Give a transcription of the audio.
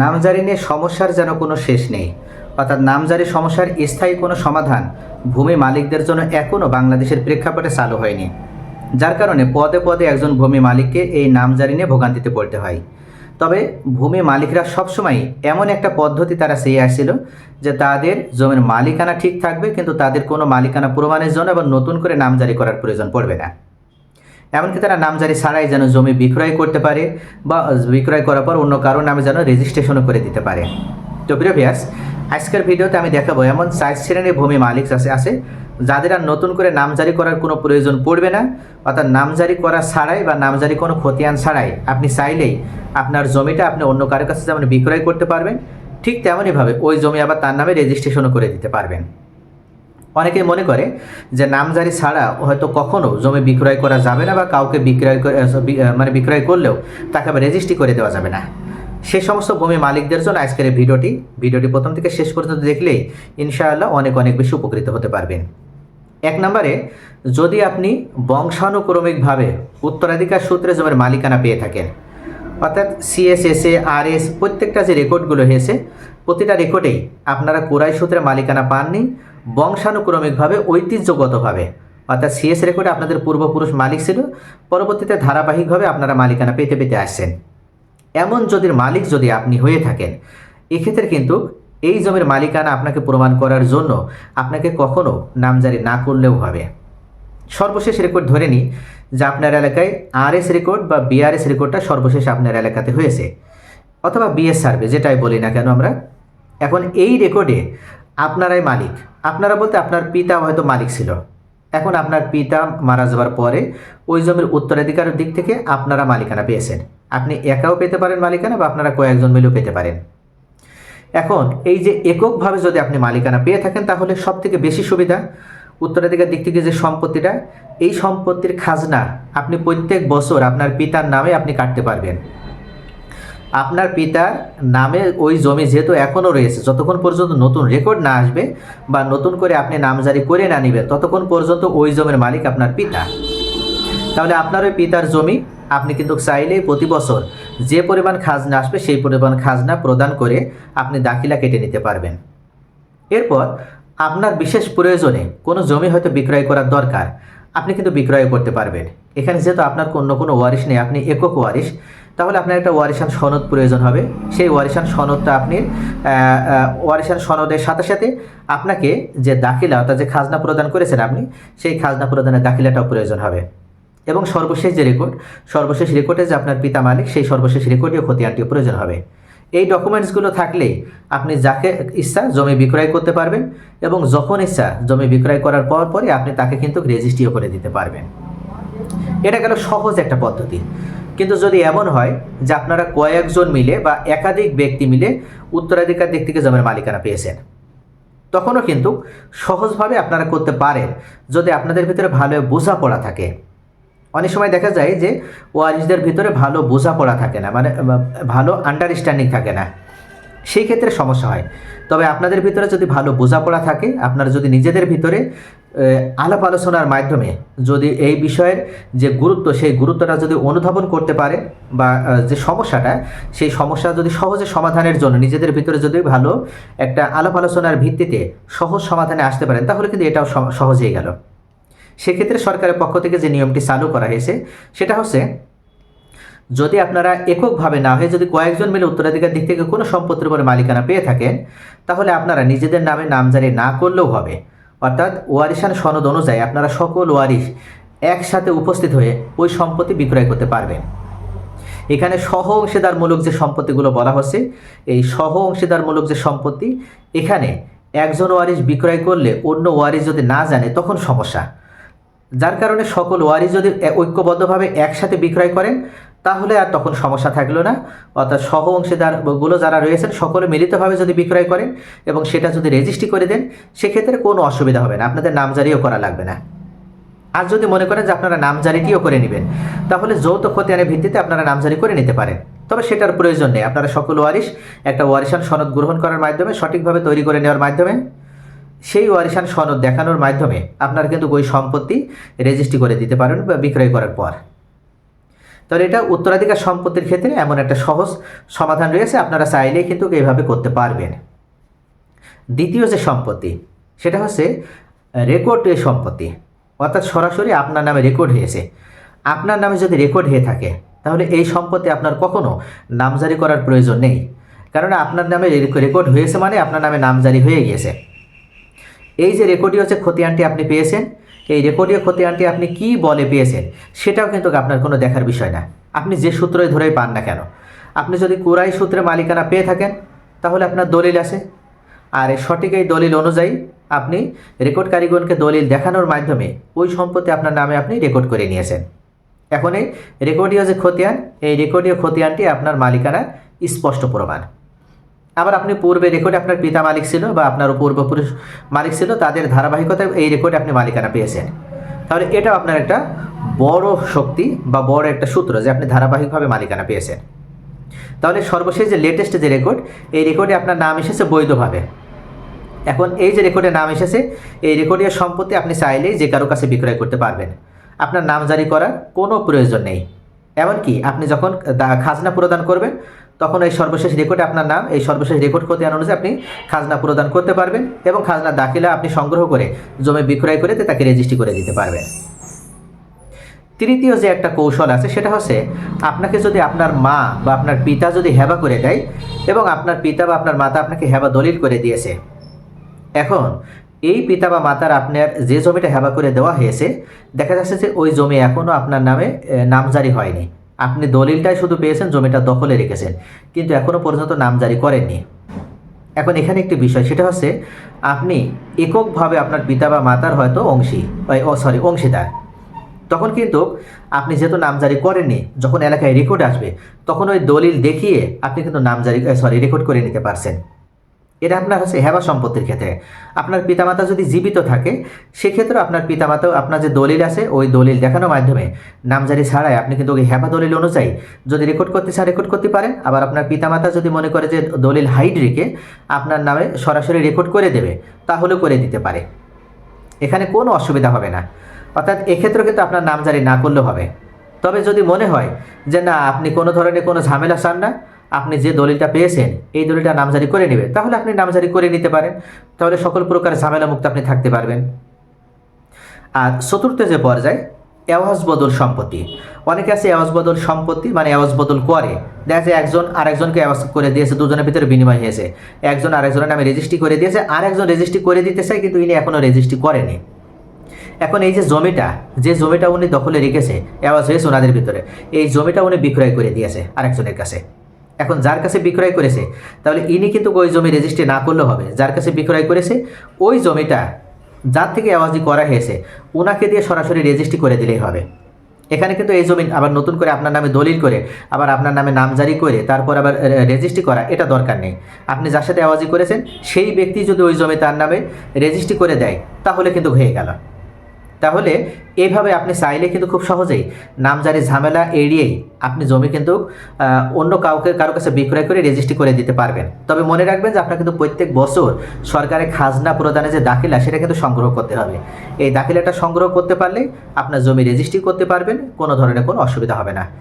নামজারি নিয়ে সমস্যার যেন কোনো শেষ নেই। অর্থাৎ নামজারি সমস্যার স্থায়ী কোনো সমাধান ভূমি মালিকদের জন্য এখনও বাংলাদেশের প্রেক্ষাপটে চালু হয়নি। যার কারণে পদে পদে একজন ভূমি মালিককে এই নামজারি নিয়ে ভোগান্তিতে পড়তে হয়। তবে ভূমি মালিকরা সবসময় এমন একটা পদ্ধতি তারা চেয়ে আসছিল যে তাদের জমির মালিকানা ঠিক থাকবে, কিন্তু তাদের কোনো মালিকানা প্রমাণের জন্য এবং নতুন করে নামজারি করার প্রয়োজন পড়বে না। এমনকি তারা নামজারি ছাড়াই যেন জমি বিক্রয় করতে পারে বা বিক্রয় করার পর অন্য কারও নামে যেন রেজিস্ট্রেশনও করে দিতে পারে। তো প্রিয় ভিয়াস আজকের ভিডিওতে আমি দেখাবো এমন চার শ্রেণির ভূমি মালিক আছে আছে যাদের আর নতুন করে নামজারি করার কোনো প্রয়োজন পড়বে না, অর্থাৎ নামজারি করা ছাড়াই বা নামজারি কোনো খতিয়ান ছাড়াই আপনি চাইলেই আপনার জমিটা আপনি অন্য কারোর কাছে যেমন বিক্রয় করতে পারবেন, ঠিক তেমনইভাবে ওই জমি আবার তার নামে রেজিস্ট্রেশনও করে দিতে পারবেন। অনেকে মনে করে যে নামজারি ছাড়া হয়তো কখনো জমি বিক্রয় করা যাবে না বা কাউকে বিক্রয় মানে বিক্রয় করলেও তাকে আবার রেজিস্ট্রি করে দেওয়া যাবে না। সে সমস্ত ভূমি মালিকদের জন্য আজকের এই ভিডিওটি ভিডিওটি প্রথম থেকে শেষ পর্যন্ত দেখলেই ইনশাআল্লাহ অনেক অনেক বেশি উপকৃত হতে পারবেন। এক নম্বরে, যদি আপনি বংশানুক্রমিকভাবে উত্তরাধিকার সূত্রে জমির মালিকানা পেয়ে থাকেন, অর্থাৎ সিএসএসএ আর এস প্রত্যেকটা যে রেকর্ডগুলো হয়েছে, প্রতিটা রেকর্ডেই আপনারা কোরাই সূত্রে মালিকানা পাননি বংশানুক্রমিকভাবে, ঐতিহ্যগতভাবে। অর্থাৎ সিএস রেকর্ডে আপনাদের পূর্বপুরুষ মালিক ছিল, পরবর্তীতে ধারাবাহিকভাবে আপনারা মালিকানা পেতে পেতে আসছেন। এমন যদি মালিক যদি আপনি হয়ে থাকেন, এক্ষেত্রে কিন্তু এই জমির মালিকানা আপনাকে প্রমাণ করার জন্য আপনাকে কখনো নামজারি না করলেও হবে। সর্বশেষ রেকর্ড ধরে নিই যে আপনার এলাকায় আরএস রেকর্ড বা বিআরএস রেকর্ডটা সর্বশেষ আপনার এলাকাতে হয়েছে, অথবা বিএস সার্ভে যেটাই বলি না কেন আমরা, এখন এই রেকর্ডে আপনারাই মালিক। আপনারা বলতে আপনার পিতা হয়তো মালিক ছিল। এখন আপনার পিতা মারা যাওয়ার পরে ওই জমির উত্তরাধিকারের দিক থেকে আপনারা মালিকানা পেয়েছেন। আপনি একাও পেতে পারেন মালিকানা বা আপনারা কয়েকজন মিলেও পেতে পারেন। এখন এই যে এককভাবে যদি আপনি মালিকানা পেয়ে থাকেন তাহলে সব থেকে বেশি সুবিধা উত্তরাধিকার দিক থেকে যে সম্পত্তিটা, এই সম্পত্তির খাজনা আপনি প্রত্যেক বছর আপনার পিতার নামে আপনি কাটতে পারবেন। আপনার পিতার নামে ওই জমি যেহেতু এখনও রয়েছে, যতক্ষণ পর্যন্ত নতুন রেকর্ড না আসবে বা নতুন করে আপনি নামজারি করে না নেবেন, ততক্ষণ পর্যন্ত ওই জমির মালিক আপনার পিতা। তাহলে আপনার ওই পিতার জমি আপনি কিন্তু চাইলেই প্রতি বছর যে পরিমাণ খাজনা আসবে সেই পরিমাণ খাজনা প্রদান করে আপনি দাখিলা কেটে নিতে পারবেন। এরপর আপনার বিশেষ প্রয়োজনে কোনো জমি হয়তো বিক্রয় করার দরকার, আপনি কিন্তু বিক্রয় করতে পারবেন। এখানে যেহেতু আপনার অন্য কোনো ওয়ারিশ নেই, আপনি একক ওয়ারিশ তাহলে আপনার একটা ওয়ারিশান সনদ প্রয়োজন হবে। সেই ওয়ারিশান সনদটা আপনি ওয়ারিশান সনদের সাথে সাথে আপনাকে যে দাখিলা, অর্থাৎ যে খাজনা প্রদান করেছেন আপনি, সেই খাজনা প্রদানের দাখিলাটাও প্রয়োজন হবে। এবং সর্বশেষ যে রেকর্ড সর্বশেষ রেকর্ডে যে আপনার পিতা মালিক, সেই সর্বশেষ রেকর্ডীয় খতিয়ানটিও প্রয়োজন হবে। এই ডকুমেন্টসগুলো থাকলেই আপনি যাকে ইচ্ছা জমি বিক্রয় করতে পারবেন এবং যখন ইচ্ছা জমি বিক্রয় করার পর পরে আপনি তাকে কিন্তু রেজিস্ট্রিও করে দিতে পারবেন। এটা গেল সহজ একটা পদ্ধতি। কিন্তু যদি এমন হয় যে আপনারা কয়েকজন মিলে বা একাধিক ব্যক্তি মিলে উত্তরাধিকার দিক থেকে জমির মালিকানা পেয়েছেন, তখনও কিন্তু সহজভাবে আপনারা করতে পারেন যদি আপনাদের ভিতরে ভালো বোঝাপড়া থাকে। অনেক সময় দেখা যায় যে ওয়ারিসদের ভিতরে ভালো বোঝাপড়া থাকে না মানে ভালো আন্ডারস্ট্যান্ডিং থাকে না। সেই ক্ষেত্রে সমস্যা হয়। তবে আপনাদের ভিতরে যদি ভালো বোঝাপড়া থাকে, আপনারা যদি নিজেদের ভিতরে আলাপ আলোচনার মাধ্যমে যদি এই বিষয়ের যে গুরুত্ব, সেই গুরুত্বটা যদি অনুধাবন করতে পারে বা যে সমস্যাটা, সেই সমস্যা যদি সহজে সমাধানের জন্য নিজেদের ভিতরে যদি ভালো একটা আলাপ আলোচনার ভিত্তিতে সহজ সমাধানে আসতে পারেন, তাহলে কিন্তু এটাও সহ- সহজ হয়ে গেল। সেক্ষেত্রে সরকারের পক্ষ থেকে যে নিয়মটি চালু করা হয়েছে, সেটা হচ্ছে যদি আপনারা এককভাবে না হয়ে যদি কয়েকজন মিলে উত্তরাধিকার দিক থেকে কোনো সম্পত্তির উপরে মালিকানা পেয়ে থাকেন, তাহলে আপনারা নিজেদের নামে নামজারি না করলেও হবে। অর্থাৎ ওয়ারিশান সনদ অনুযায়ী আপনারা সকল ওয়ারিশ একসাথে উপস্থিত হয়ে ওই সম্পত্তি বিক্রয় করতে পারবেন। এখানে সহ অংশীদারমূলক যে সম্পত্তিগুলো বলা হচ্ছে, এই সহ অংশীদারমূলক যে সম্পত্তি, এখানে একজন ওয়ারিশ বিক্রয় করলে অন্য ওয়ারিশ যদি না জানে তখন সমস্যা। যার কারণে সকল ওয়ারিশ যদি ঐক্যবদ্ধভাবে একসাথে বিক্রয় করেন তাহলে আর তখন সমস্যা থাকল না। অর্থাৎ সহ অংশীদারগুলো যারা রয়েছেন, সকলে মিলিতভাবে যদি বিক্রয় করেন এবং সেটা যদি রেজিস্ট্রি করে দেন, সেক্ষেত্রে কোনো অসুবিধা হবে না। আপনাদের নামজারিও করা লাগবে না। আর যদি মনে করেন যে আপনারা নামজারিটিও করে নেবেন, তাহলে যৌথ খতিয়ানের ভিত্তিতে আপনারা নামজারি করে নিতে পারেন। তবে সেটার প্রয়োজন নেই। আপনারা সকল ওয়ারিশ একটা ওয়ারিশান সনদ গ্রহণ করার মাধ্যমে, সঠিকভাবে তৈরি করে নেওয়ার মাধ্যমে, সেই ওয়ারিশান সনদ দেখানোর মাধ্যমে আপনারা কিন্তু ওই সম্পত্তি রেজিস্ট্রি করে দিতে পারেন বা বিক্রয় করার পর। তাহলে এটা উত্তরাধিকার সম্পত্তির ক্ষেত্রে এমন একটা সহজ সমাধান রয়েছে, আপনারা চাইলেই কিন্তু এইভাবে করতে পারবেন। দ্বিতীয় যে সম্পত্তি, সেটা হচ্ছে রেকর্ড সম্পত্তি। অর্থাৎ সরাসরি আপনার নামে রেকর্ড হয়েছে। আপনার নামে যদি রেকর্ড হয়ে থাকে, তাহলে এই সম্পত্তি আপনার কখনো নামজারি করার প্রয়োজন নেই। কারণ আপনার নামে রেকর্ড হয়েছে মানে আপনার নামে নামজারি হয়ে গিয়েছে। এই যে রেকর্ডীয় যে খতিয়ানটি আপনি পেয়েছেন এই রেকর্ডীয় খতিয়ানটি আপনি কি বলে পেয়েছেন, সেটাও কিন্তু আপনার কোনো দেখার বিষয় না। আপনি যে সূত্রই ধরেই পান না কেন। আপনি যদি কুরাই সূত্রে মালিকানা পেয়ে থাকেন, তাহলে আপনার দলিল আছে। আর সঠিক এই দলিল অনুযায়ী আপনি রেকর্ড কারিগরকে দলিল দেখানোর মাধ্যমে ওই সম্পত্তি আপনার নামে আপনি রেকর্ড করে নিয়েছেন। এখন এই রেকর্ডীয় যে খতিয়ান এই রেকর্ডীয় খতিয়ানটি আপনার মালিকানার স্পষ্ট প্রমাণ। আবার আপনি পূর্বে রেকর্ডে আপনার পিতা মালিক ছিল বা আপনার পূর্বপুরুষ মালিক ছিল, তাদের ধারাবাহিকতায় এই রেকর্ডে আপনি মালিকানা পেয়েছেন। তাহলে এটাও আপনার একটা বড় শক্তি বা বড় একটা সূত্র যে আপনি ধারাবাহিকভাবে মালিকানা পেয়েছেন। তাহলে সর্বশেষ যে লেটেস্ট যে রেকর্ড এই রেকর্ডে আপনার নাম এসেছে বৈধভাবে। এখন এই যে রেকর্ডে নাম এসেছে, এই রেকর্ডের সম্পত্তি আপনি চাইলেই যে কারও কাছে বিক্রয় করতে পারবেন। আপনার নাম জারি করার কোনো প্রয়োজন নেই। এমনকি আপনি যখন খাজনা প্রদান করবেন তখন এই সর্বশেষ রেকর্ডে আপনার নাম, এই সর্বশেষ রেকর্ড করতে অনুযায়ী আপনি খাজনা প্রদান করতে পারবেন এবং খাজনা দাখিলা আপনি সংগ্রহ করে, জমি বিক্রয় করে তাকে রেজিস্ট্রি করে দিতে পারবেন। তৃতীয় যে একটা কৌশল আছে, সেটা হচ্ছে আপনাকে যদি আপনার মা বা আপনার পিতা যদি হেবা করে দেয় এবং আপনার পিতা বা আপনার মাতা আপনাকে হেবা দলিল করে দিয়েছে, এখন এই পিতা বা মাতার আপনার যে জমিটা হেবা করে দেওয়া হয়েছে, দেখা যাচ্ছে যে ওই জমি এখনও আপনার নামে নামজারি হয়নি। আপনি দলিলটাই শুধু পেয়েছেন, জমিটা দখলে রেখেছেন। কিন্তু এখনও পর্যন্ত নামজারি করেননি। এখন এখানে একটি বিষয়, সেটা হচ্ছে আপনি এককভাবে আপনার পিতা বা মাতার হয়তো অংশী ও সরি অংশীদার। তখন কিন্তু আপনি যেহেতু নামজারি করেননি, যখন এলাকায় রেকর্ড আসবে, তখন ওই দলিল দেখিয়ে আপনি কিন্তু নামজারি সরি রেকর্ড করে নিতে পারছেন। এটা আপনার হচ্ছে হেবা সম্পত্তির ক্ষেত্রে। আপনার পিতামাতা যদি জীবিত থাকে সেক্ষেত্রে আপনার পিতামাতাও আপনার যে দলিল আছে, ওই দলিল দেখানোর মাধ্যমে নামজারি ছাড়াই আপনি কিন্তু ওই হেবা দলিল অনুযায়ী যদি রেকর্ড করতে চান রেকর্ড করতে পারেন। আবার আপনার পিতামাতা যদি মনে করে যে দলিল হাইড রেখে আপনার নামে সরাসরি রেকর্ড করে দেবে, তাহলেও করে দিতে পারে। এখানে কোনো অসুবিধা হবে না। অর্থাৎ এক্ষেত্রে কিন্তু আপনার নামজারি না করলেও হবে। তবে যদি মনে হয় যে না, আপনি কোনো ধরনের কোনো ঝামেলা চান না আপনি যে দলিলটা পেয়েছেন, এই দলিলটা নামজারি করে নেবে। তাহলে আপনি নামজারি করে নিতে পারেন। তাহলে সকল প্রকার ঝামেলা মুক্ত আপনি থাকতে পারবেন। আর চতুর্থ যে পর্যায়, এওয়াজ বদল সম্পত্তি। অনেকে আছে এওয়াজ বদল সম্পত্তি মানে এওয়াজ বদল করে। দেখা যায় একজন আরেকজনকে এওয়াজ করে দিয়েছে, দুজনের ভিতরে বিনিময় হয়েছে। একজন আরেকজনের নামে রেজিস্ট্রি করে দিয়েছে আর একজন রেজিস্ট্রি করে দিতে চায়, কিন্তু ইনি এখনও রেজিস্ট্রি করেনি। এখন এই যে জমিটা যে জমিটা উনি দখলে রেখেছে আওয়াজ হয়েছে ওনাদের ভিতরে। এই জমিটা উনি বিক্রয় করে দিয়েছে আরেকজনের কাছে। এখন যার কাছে বিক্রয় করেছে, তাহলে ইনি কিন্তু ওই জমি রেজিস্ট্রি না করলেও হবে। যার কাছে বিক্রয় করেছে, ওই জমিটা যার থেকে আওয়াজি করা হয়েছে ওনাকে দিয়ে সরাসরি রেজিস্ট্রি করে দিলেই হবে। এখানে কিন্তু এই জমি আবার নতুন করে আপনার নামে দলিল করে, আবার আপনার নামে নামজারি করে, তারপর আবার রেজিস্ট্রি করা, এটা দরকার নেই। আপনি যার সাথে আওয়াজি করেছেন, সেই ব্যক্তি যদি ওই জমি তার নামে রেজিস্ট্রি করে দেয়, তাহলে কিন্তু হয়ে গেল। তাহলে এইভাবে আপনি চাইলে কিন্তু খুব সহজেই নামজারি ঝামেলা এড়িয়ে আপনি জমি কিন্তু অন্য কাউকে, কারও কাছে বিক্রয় করে রেজিস্ট্রি করে দিতে পারবেন। তবে মনে রাখবেন যে আপনার কিন্তু প্রত্যেক বছর সরকারের খাজনা প্রদানে যে দাখিলা, সেটা কিন্তু সংগ্রহ করতে হবে। এই দাখিলাটা সংগ্রহ করতে পারলে আপনার জমি রেজিস্ট্রি করতে পারবেন, কোনো ধরনের কোনো অসুবিধা হবে না।